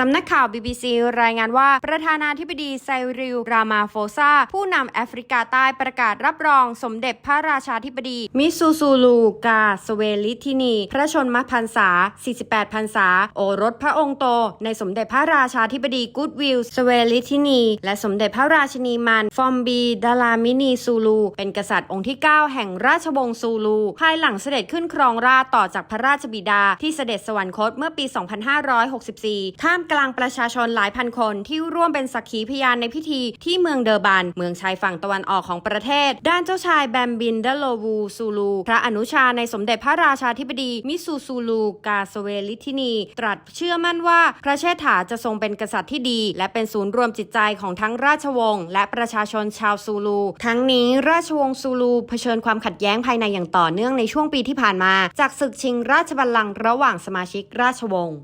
สำนักข่าว BBC รายงานว่าประธานาธิบดีไซริล รามาโฟซาผู้นำแอฟริกาใต้ประกาศรับรองสมเด็จพระราชาธิบดี มิซูซูลู กาสเวลิทินี พระชนมพรรษา 48 พรรษา โอรสพระองค์โต ในสมเด็จพระราชาธิบดีกูดวิลสเวลิทินี และสมเด็จพระราชินีมัน ฟอมบี ดาลามินีซูลู เป็นกษัตริย์องค์ที่ 9 แห่งราชวงศ์ซูลู ภายหลังเสด็จขึ้นครองราชต่อจากพระราชบิดาที่เสด็จสวรรคตเมื่อปี 2564ท่ามกลางประชาชนหลายพันคนที่ร่วมเป็นสักขีพยานในพิธีที่เมืองเดอร์บัน เมืองชายฝั่งตะวันออกของประเทศ ด้านเจ้าชายแบมบินเดโลวูซูลู พระอนุชาในสมเด็จพระราชาธิบดีมิซูซูลู กาสเวลิทินี ตรัสเชื่อมั่นว่า พระเชษฐาจะทรงเป็นกษัตริย์ที่ดี และเป็นศูนย์รวมจิตใจของทั้งราชวงศ์และประชาชนชาวซูลู ทั้งนี้ราชวงศ์ซูลูเผชิญความขัดแย้งภายในอย่างต่อเนื่องในช่วงปีที่ผ่านมา จากศึกชิงราชบัลลังก์ระหว่างสมาชิกราชวงศ์